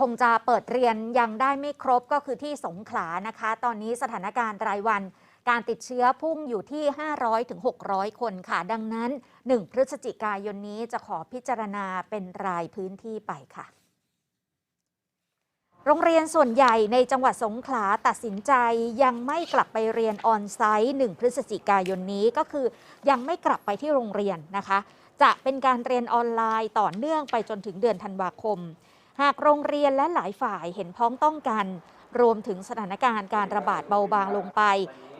คงจะเปิดเรียนยังได้ไม่ครบก็คือที่สงขลานะคะ ตอนนี้สถานการณ์รายวันการติดเชื้อพุ่งอยู่ที่ 500ถึง600 คนค่ะ ดังนั้น 1 พฤศจิกายนนี้จะขอพิจารณาเป็นรายพื้นที่ไปค่ะ โรงเรียนส่วนใหญ่ในจังหวัดสงขลาตัดสินใจยังไม่กลับไปเรียนออนไซต์ 1 พฤศจิกายนนี้ก็คือยังไม่กลับไปที่โรงเรียนนะคะ จะเป็นการเรียนออนไลน์ต่อเนื่องไปจนถึงเดือนธันวาคม หากโรงเรียนและหลายฝ่ายเห็นพ้องต้องกัน รวมถึงสถานการณ์การระบาดเบาบางลงไป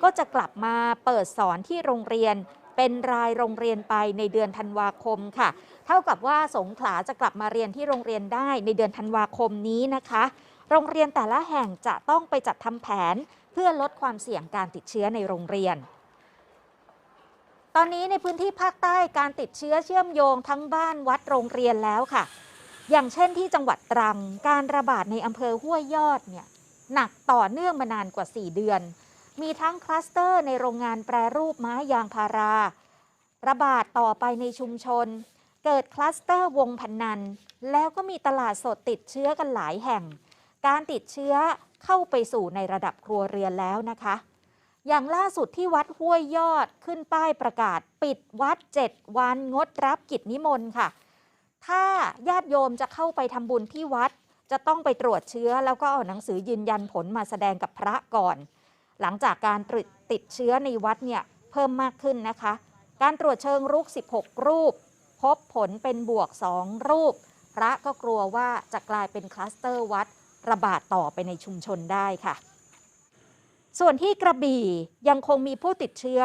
ก็จะกลับมาเปิดสอนที่โรงเรียนเป็นรายโรงเรียนไปในเดือนธันวาคมค่ะ เท่ากับว่าสงขลาจะกลับมาเรียนที่โรงเรียนได้ในเดือนธันวาคมนี้นะคะ โรงเรียนแต่ละแห่งจะต้องไปจัดทำแผน เพื่อลดความเสี่ยงการติดเชื้อในโรงเรียน ตอนนี้ในพื้นที่ภาคใต้การติดเชื้อเชื่อมโยงทั้งบ้านวัดโรงเรียนแล้วค่ะ อย่างเช่นที่จังหวัดตรังการระบาดในอำเภอห้วยยอดเนี่ยหนักต่อเนื่องมานานกว่า 4 เดือน มีทั้งคลัสเตอร์ในโรงงานแปรรูปไม้ยางพารา ระบาดต่อไปในชุมชน เกิดคลัสเตอร์วงพันัน แล้วก็มีตลาดสดติดเชื้อกันหลายแห่ง การติดเชื้อเข้าไปสู่ในระดับครัวเรือนแล้วนะคะ อย่างล่าสุดที่วัดห้วยยอดขึ้นป้ายประกาศ ปิดวัด 7 วันงดรับกิจนิมนต์ค่ะ ถ้าญาติโยมจะเข้าไปทำบุญที่วัด จะต้องไปตรวจเชื้อ แล้วก็เอาหนังสือยืนยันผลมาแสดงกับพระก่อน หลังจากการต,ติดเชื้อในวัดเนี่ยเพิ่มมากขึ้นนะคะ การตรวจเชิงรุก 16 รูป พบผลเป็นบวก 2 รูป พระก็กลัวว่าจะกลายเป็นคลัสเตอร์วัด ระบาดต่อไปในชุมชนได้ค่ะส่วนที่กระบี่ยังคงมีผู้ติดเชื้อ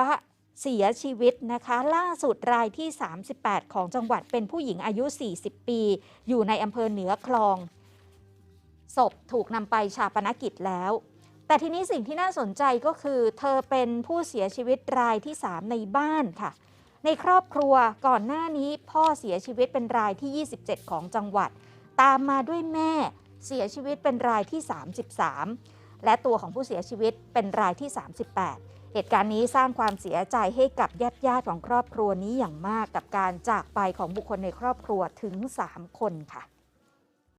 เสียชีวิตนะคะ ล่าสุดรายที่ 38 ของจังหวัดเป็นผู้หญิงอายุ 40 ปี อยู่ในอำเภอเหนือคลอง ศพถูกนำไปชาปนกิจแล้ว แต่ทีนี้สิ่งที่น่าสนใจก็คือ เธอเป็นผู้เสียชีวิตรายที่ 3 ในบ้านค่ะ ในครอบครัวก่อนหน้านี้พ่อเสียชีวิตเป็นรายที่ 27 ของจังหวัด ตามมาด้วยแม่เสียชีวิตเป็นรายที่ 33 และตัวของผู้เสียชีวิตเป็นรายที่ 38 เหตุการณ์นี้สร้างความเสียใจให้กับญาติญาติๆของครอบครัวนี้อย่างมากกับการจากไปของบุคคลในครอบครัวถึง 3 คนค่ะ